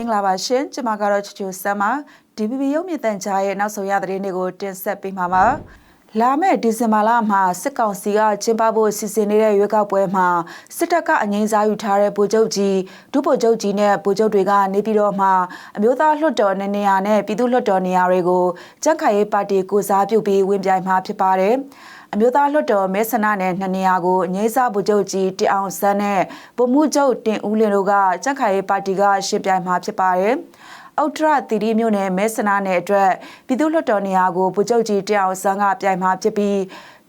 င်္ဂလာပါရှင်ကျွန်မကတော့ချူချူဆမ်ပါ DPP ရုပ်မြင့်တန်ကြားရဲ့နောက်ဆုံးရသတင်းတွေကိုတင်ဆက်ပေးမှာပါလာမယ့်ဒီဇင်ဘာလမှာစစ်ကောင်စီကကျင်းပဖို့စီစဉ်နေတဲ့ရွေးကောက်ပွဲမှာစစ်တပ်ကအငိမ့်စားယူထားတဲ့ဗိုလ်ချုပ်ကြီးဒုဗိုလ်ချုပ်ကြီးနဲ့ဗိုလ်ချုပ်တွေကနေပြည်တော်မှာအမျိုးသားလွှတ်တော်နေရာနဲ့ပြည်သူ့လွှတ်တော်နေရာတွေကိုကြန့်ခိုင်ရေးပါတီကိုစားပြုပြီးဝင်ပြိုင်မှာဖြစ်ပါတယ် အမျိုးသားလွှတ်တော်မဲဆန္ဒနယ်နှစ်နေရာကိုငိမ့်စားဗိုလ်ချုပ်ကြီးတအောင်ဆန်းနဲ့ဗိုလ်မှူးချုပ်တင်ဦးလင်းတို့ကကြန့်ခိုင်ရေးပါတီကရှင်းပြိုင်မှာဖြစ်ပါတယ်။အောက်ထရတီဒီမြို့နယ်မဲဆနာနယ်အတွက်ပြည်သူ့လွှတ်တော်နေရာကိုဗိုလ်ချုပ်ကြီးတအောင်ဆန်းကပြိုင်မှာဖြစ်ပြီး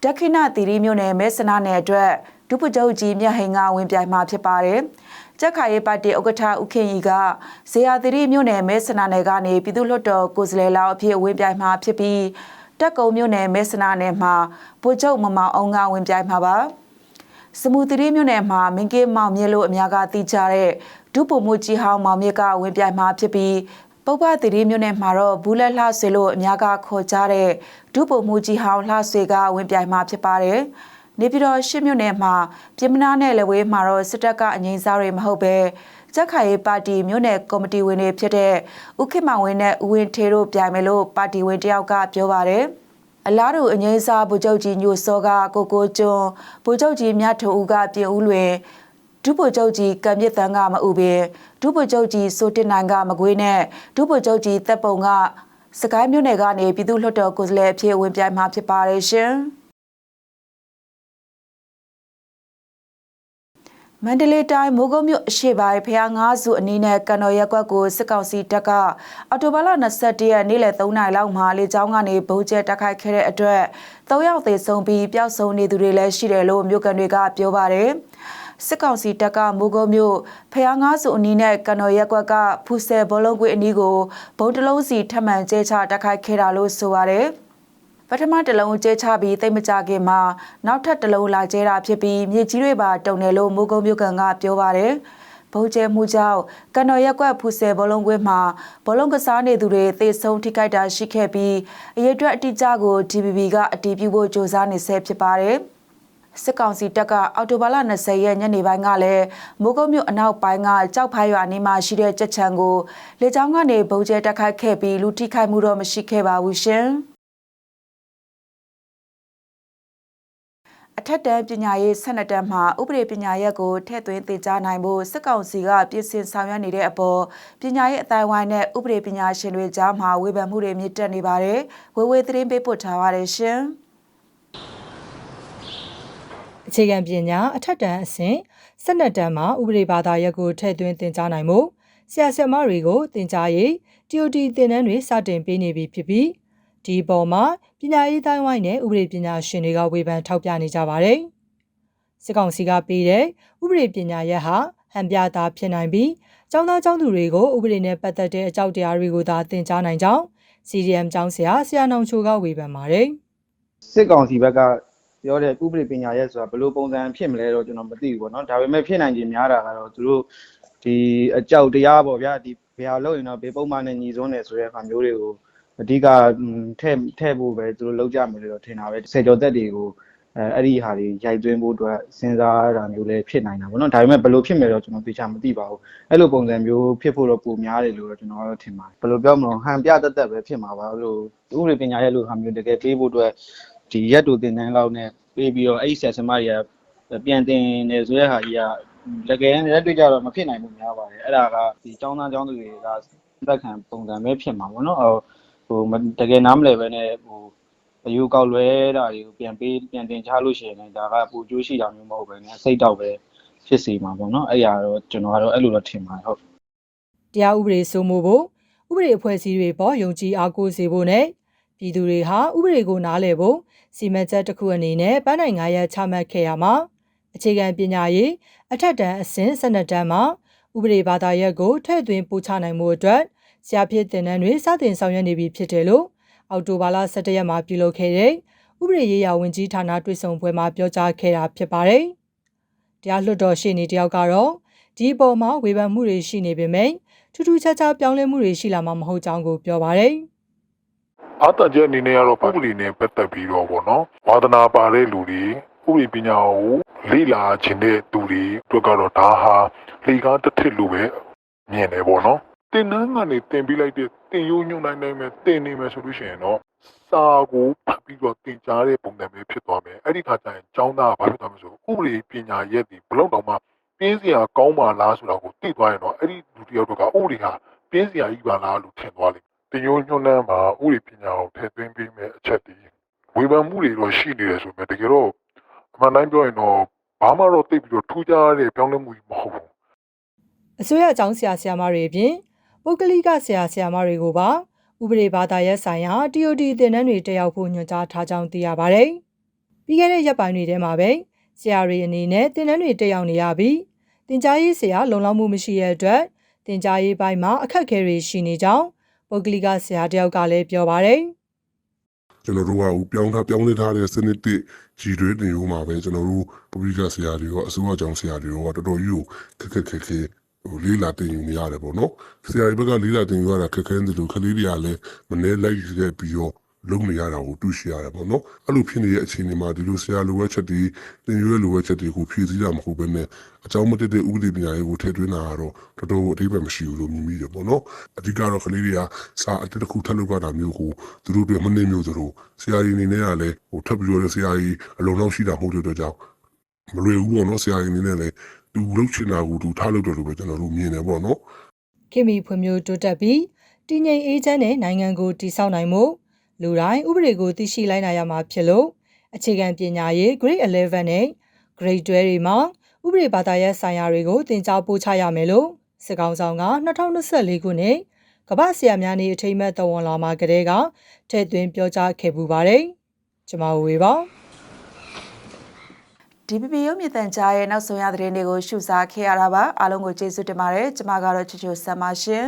ဒက္ခိဏတီဒီမြို့နယ်မဲဆနာနယ်အတွက်ဒုဗိုလ်ချုပ်ကြီးမြတ်ဟိန်ကဝင်ပြိုင်မှာဖြစ်ပါတယ်။ကြက်ခိုင်ရေးပါတီဥက္ကဋ္ဌဦးခင်ကြီးကဇေယျသီရိမြို့နယ်မဲဆနာနယ်ကနေပြည်သူ့လွှတ်တော်ကိုယ်စားလှယ်လောက်အဖြစ်ဝင်ပြိုင်မှာဖြစ်ပြီး တက်ကုံမြို့နယ်မဲဆနာနယ်မှာဗိုလ်ချုပ်မမောင်အောင်ကဝင်ပြိုင်မှာပါ။စမူသတိမြို့နယ်မှာမင်းကင်းမောင်မြင့်လို့အများကသိကြတဲ့ဒုပုံမှုကြီးဟောင်းမောင်မြင့်ကဝင်ပြိုင်မှာဖြစ်ပြီးပုပ္ပသတိမြို့နယ်မှာတော့ဘူးလက်လှဆွေလို့အများကခေါ်ကြတဲ့ဒုပုံမှုကြီးဟောင်းလှဆွေကဝင်ပြိုင်မှာဖြစ်ပါတယ်။နေပြည်တော်ရှစ်မြို့နယ်မှာပြည်မနာနဲ့လဝေးမှာတော့စစ်တပ်ကအငိမ့်စားတွေမဟုတ်ပဲ ကြက်ခိုင်ရေးပါတီမြို့နယ်ကော်မတီဝင်တွေဖြစ်တဲ့ဥခိမောင်ဝင်းနဲ့ဦးဝင်းထေတို့ပြိုင်မယ်လို့ပါတီဝင်တယောက်ကပြောပါတယ်။အလားတူအငိမ့်စားဗိုလ်ချုပ်ကြီးညိုစောကကိုကိုကျွန်းဗိုလ်ချုပ်ကြီးမြတ်ထိုဦးကပြင်ဦးလွင်ဒုဗိုလ်ချုပ်ကြီးကံမြင့်တန်းကမအူပင်ဒုဗိုလ်ချုပ်ကြီးစိုးတင်နိုင်ကမကွေးနဲ့ဒုဗိုလ်ချုပ်ကြီးသက်ပုံကစကိုင်းမြို့နယ်ကနေပြည်သူ့လွှတ်တော်ကိုယ်စားလှယ်အဖြစ်ဝင်ပြိုင်မှာဖြစ်ပါတယ်ရှင်။ မန္တလေးတိုင်းမိုးကုတ်မြို့အရှိပိုင်းဖျားငါးစုအနီးနဲ့ကန်တော်ရက်ကွက်ကိုစစ်ကောင်စီတပ်ကအော်တိုဘာလ21ရက်နေ့လယ်3နာရီလောက်မှာလေကြောင်းကနေဗုံးကျဲတိုက်ခိုက်ခဲ့တဲ့အတွက်၃ယောက်သေဆုံးပြီးပျောက်ဆုံးနေသူတွေလည်းရှိတယ်လို့မြို့ကန်တွေကပြောပါတယ်စစ်ကောင်စီတပ်ကမိုးကုတ်မြို့ဖျားငါးစုအနီးနဲ့ကန်တော်ရက်ကွက်ကဖူဆယ်ဘောလုံးကွေးအနီးကိုဗုံးတလုံးစီထပ်မံကျဲချတိုက်ခိုက်ခဲ့တာလို့ဆိုပါတယ် ပထမတစ်လုံးကျဲချပြီးတိတ်မကြခင်မှာနောက်ထပ်တစ်လုံးလာကျဲတာဖြစ်ပြီးမြေကြီးတွေပါတုံတယ်လို့မိုးကုတ်မြို့ကန်ကပြောပါတယ်။ဗုံးကျဲမှုကြောင့်ကန်တော်ရက်ကွက်ဖူဆယ်ဘောလုံးကွင်းမှာဘောလုံးကစားနေသူတွေသေဆုံးထိခိုက်တာရှိခဲ့ပြီးအရေးအတွက်အတိအကျကို DBB ကအတည်ပြုဖို့ကြိုးစားနေဆဲဖြစ်ပါတယ်။စစ်ကောင်စီတပ်ကအော်တိုဘာလ20ရက်ညနေပိုင်းကလည်းမိုးကုတ်မြို့အနောက်ပိုင်းကကြောက်ဖိုင်းရွာနေမှာရှိတဲ့ကြက်ချံကိုလေကြောင်းကနေဗုံးကျဲတက်ခိုက်ခဲ့ပြီးလူထိခိုက်မှုတော့မရှိခဲ့ပါဘူးရှင်။ အထက်တန်းပညာရေး12တန်းမှာဥပဒေပညာရပ်ကိုထည့်သွင်းသင်ကြားနိုင်ဖို့စစ်ကောင်စီကပြင်ဆင်ဆောင်ရွက်နေတဲ့အပေါ်ပညာရေးအတိုင်းဝိုင်းနဲ့ဥပဒေပညာရှင်တွေကြားမှာဝေဖန်မှုတွေမြင့်တက်နေပါတယ်။ဝေဝေသတင်းပေးပို့ထားပါတယ်ရှင်။အခြေခံပညာအထက်တန်းအဆင့်၁၂တန်းမှာဥပဒေဘာသာရပ်ကိုထည့်သွင်းသင်ကြားနိုင်မှုဆရာဆရာမတွေကိုသင်ကြားရေး TOT သင်တန်းတွေစတင်ပေးနေပြီဖြစ်ပြီး ဒီပေါ်မှာပညာရေးတိုင်းဝိုင်းနဲ့ဥပဒေပညာရှင်တွေကဝေဖန်ထောက်ပြနေကြပါတယ်။စစ်ကောင်စီကပေးတဲ့ဥပဒေပညာရပ်ဟာဟန်ပြတာဖြစ်နိုင်ပြီးကျောင်းသားကျောင်းသူတွေကိုဥပဒေနဲ့ပတ်သက်တဲ့အကြောက်တရားတွေကိုသာသင်ကြားနိုင်ကြောင်း CDM ကျောင်းဆရာဆရာနောင်ချိုကဝေဖန်ပါတယ်။စစ်ကောင်စီဘက်ကပြောတဲ့ဥပဒေပညာရဲဆိုတာဘယ်လိုပုံစံဖြစ်မလဲတော့ကျွန်တော်မသိဘူးပေါ့နော်ဒါပေမဲ့ဖြစ်နိုင်ခြင်းများတာကတော့သူတို့ဒီအကြောက်တရားပေါ့ဗျာဒီဘယ်ဟာလို့ရင်တော့ဘေးပုံမှန်နဲ့ညီစွန်းတယ်ဆိုတဲ့အခါမျိုးတွေကို အဓိကထဲ့ထဲ့ဖို့ပဲသူတို့လောက်ကြမယ်လို့ထင်တာပဲဆယ်ကျော်သက်တွေကိုအဲအဲ့ဒီဟာတွေရိုက်သွင်းဖို့အတွက်စဉ်းစားတာမျိုးလည်းဖြစ်နိုင်တာပေါ့နော်ဒါပေမဲ့ဘယ်လိုဖြစ်မယ်တော့ကျွန်တော်သိချာမသိပါဘူးအဲ့လိုပုံစံမျိုးဖြစ်ဖို့တော့ပုံများတယ်လို့တော့ကျွန်တော်တော့ထင်ပါတယ်ဘယ်လိုပြောမလို့ဟန်ပြတက်တက်ပဲဖြစ်မှာပါလို့ဥပဒေပညာရဲလို့ဟာမျိုးတကယ်ပေးဖို့အတွက်ဒီရက်တူတင်တန်းလောက်နဲ့ပေးပြီးတော့အဲ့ဒီဆရာဆရာမတွေကပြန်တင်နေဆိုတဲ့ဟာကြီးကတကယ်လက်တွေ့ကြတော့မဖြစ်နိုင်ဘူးများပါတယ်အဲ့ဒါကဒီចောင်းသားចောင်းသူတွေကသက်ခံပုံစံပဲဖြစ်မှာပေါ့နော်ဟို တကယ်နားမလည်ပဲနဲ့ဟိုအယူကောက်လွဲတာတွေကိုပြန်ပေးပြန်တင်ချလို့ရှိရင်လည်းဒါကပူကျိုးရှိတာမျိုးမဟုတ်ပဲねစိတ်တော့ပဲဖြစ်စီမှာပေါ့နော်အဲ့ရတော့ကျွန်တော်ကတော့အဲ့လိုတော့ထင်ပါတယ်ဟုတ်တရားဥပဒေစိုးမိုးဖို့ဥပဒေအဖွဲ့အစည်းတွေပေါ်ယုံကြည်အားကိုးစေဖို့နဲ့ပြည်သူတွေဟာဥပဒေကိုနားလည်ဖို့စီမံချက်တစ်ခုအနေနဲ့ပန်းနိုင်9ရက်ချမှတ်ခဲ့ရမှာအခြေခံပညာရေးအထက်တန်းအဆင့်12တန်းမှာဥပဒေဘာသာရပ်ကိုထည့်သွင်းပို့ချနိုင်မှုအတွက် ဆရာဖြစ်တင်တန်းတွေစတင်ဆောင်ရွက်နေပြီဖြစ်တယ်လို့အောက်တိုဘာလ17ရက်မှာပြုလုပ်ခဲ့တဲ့ဥပဒေရေးရာဝန်ကြီးဌာနတွေ့ဆုံပွဲမှာပြောကြားခဲ့တာဖြစ်ပါတယ်။တရားလွှတ်တော်ရှေ့နေတယောက်ကတော့ဒီအပေါ်မှာဝေဖန်မှုတွေရှိနေပေမဲ့ထူးထူးခြားခြားပြောင်းလဲမှုတွေရှိလာမှာမဟုတ်ကြောင်းကိုပြောပါတယ်။အားတချက်အနေနဲ့ကတော့ပုဂ္ဂလိနဲ့ပတ်သက်ပြီးတော့ဗောနော်ဝါသနာပါတဲ့လူတွေဥပဒေပညာကိုလေ့လာခြင်းတဲ့သူတွေအတွက်ကတော့ဒါဟာလေကားတစ်ထစ်လိုပဲမြင်တယ်ဗောနော် တင်နန်းကနေတင်ပြီးလိုက်တဲ့တင်ယိုးညွှန်နိုင်နိုင်မယ်တင်နေမယ်ဆိုလို့ရှိရင်တော့စာကိုဖတ်ပြီးတော့တင်ကြားတဲ့ပုံစံမျိုးဖြစ်သွားမယ်အဲ့ဒီခါကျရင်ကျောင်းသားကဘာဖြစ်သွားမလဲဆိုဥပဒေပညာရက်ဒီဘလောက်တောင်မှပြင်းစရာကောင်းပါလားဆိုတာကိုသိသွားရင်တော့အဲ့ဒီလူတစ်ယောက်တော့ကဥပဒေဟာပြင်းစရာကြီးပါလားလို့ထင်သွားလိမ့်မယ်တင်ယိုးညွှန်နှန်းမှာဥပဒေပညာကိုထည့်သွင်းပေးမယ်အချက်တည်းဝေဖန်မှုတွေတော့ရှိနေတယ်ဆိုပေမဲ့တကယ်တော့အမှန်တိုင်းပြောရင်တော့ဘာမှတော့သိပ်ပြီးတော့ထူးခြားတဲ့ပြောင်းလဲမှုကြီးမဟုတ်ဘူးအစိုးရအကြောင်းဆရာဆရာမတွေအပြင် ပုဂ္ဂလိကဆရာဆရာမတွေကိုပါဥပဒေဘာသာရပ်ဆိုင်ရာ TOD သင်တန်းတွေတက်ရောက်ဖို့ညွှန်ကြားထားကြောင်းသိရပါတယ်။ပြီးခဲ့တဲ့ရက်ပိုင်းတွေထဲမှာပဲဆရာတွေအနေနဲ့သင်တန်းတွေတက်ရောက်နေရပြီးသင်ကြားရေးဆရာလုံလောက်မှုမရှိတဲ့အတွက်သင်ကြားရေးပိုင်းမှာအခက်အခဲတွေရှိနေကြောင်းပုဂ္ဂလိကဆရာတယောက်ကလည်းပြောပါတယ်။ကျွန်တော်တို့ကဟိုပြောင်းထားပြောင်းလဲထားတဲ့စနစ်တစ်ကြီးတွေတင်ရိုးမှာပဲကျွန်တော်တို့ပရိကဆရာတွေရောအစိုးရကြောင့်ဆရာတွေရောတော်တော်ကြီးကိုခက်ခက်ခဲခဲ ဟိုလေးလာတင်ယူနေရတယ်ပေါ့နော်ဆရာတွေဘက်ကလေးလာတင်ယူရတာခက်ခဲနေတယ်လို့ခလေးတွေကလည်းမနေလိုက်ခဲ့ပြီးတော့လုံးနေရတာကိုတွေ့ရှိရတယ်ပေါ့နော်အဲ့လိုဖြစ်နေတဲ့အခြေအနေမှာဒီလိုဆရာလိုဝက်ချက်တွေတင်ယူရလိုဝက်ချက်တွေကိုဖြည့်ဆည်းတာမဟုတ်ဘဲနဲ့အကြောင်းမတည့်တဲ့ဥပဒေပညာရေးကိုထည့်သွင်းတာကတော့တော်တော်အထိပ္ပယ်မရှိဘူးလို့မြင်မိတယ်ပေါ့နော်အဓိကတော့ကလေးတွေကစာအတစ်တစ်ခုထပ်လုပ်ရတာမျိုးကိုသူတို့တွေမနှိမ့်မျိုးသူတို့ဆရာကြီးအနေနဲ့ကလည်းဟိုထပ်ပြီးတော့ဆရာကြီးအလုံးလောက်ရှိတာမဟုတ်တဲ့အတွက်ကြောင့်မလွယ်ဘူးပေါ့နော်ဆရာကြီးအနေနဲ့လည်း သူလှုပ်ချင်တာကိုသူထားလုပ်တယ်လို့ပဲကျွန်တော်တို့မြင်တယ်ပေါ့နော်ခင်မီဖွံ့ဖြိုးတိုးတက်ပြီးတည်ငြိမ်အေးချမ်းတဲ့နိုင်ငံကိုတည်ဆောက်နိုင်မှုလူတိုင်းဥပဒေကိုသိရှိလိုက်နိုင်ရမှာဖြစ်လို့အခြေခံပညာရေး Grade 11နဲ့ Grade 12တွေမှာဥပဒေဘာသာရပ်ဆိုင်ရာတွေကိုသင်ကြားပို့ချရမယ်လို့စစ်ကောင်ဆောင်က2024ခုနှစ်ကမ္ဘာဆရာများနေ့အထိမ်းအမှတ်တော်ဝင်လာမှာကတည်းကထည့်သွင်းပြောကြားခဲ့ပူပါတယ်။ကျွန်မဝေပါ DPP ရုပ်မြင်သံကြားရဲ့နောက်ဆုံးရသတင်းတွေကိုရှုစားခဲ့ရတာပါအားလုံးကိုကျေးဇူးတင်ပါတယ်ကျွန်မကတော့ချစ်ချိုဆမ်ပါရှင်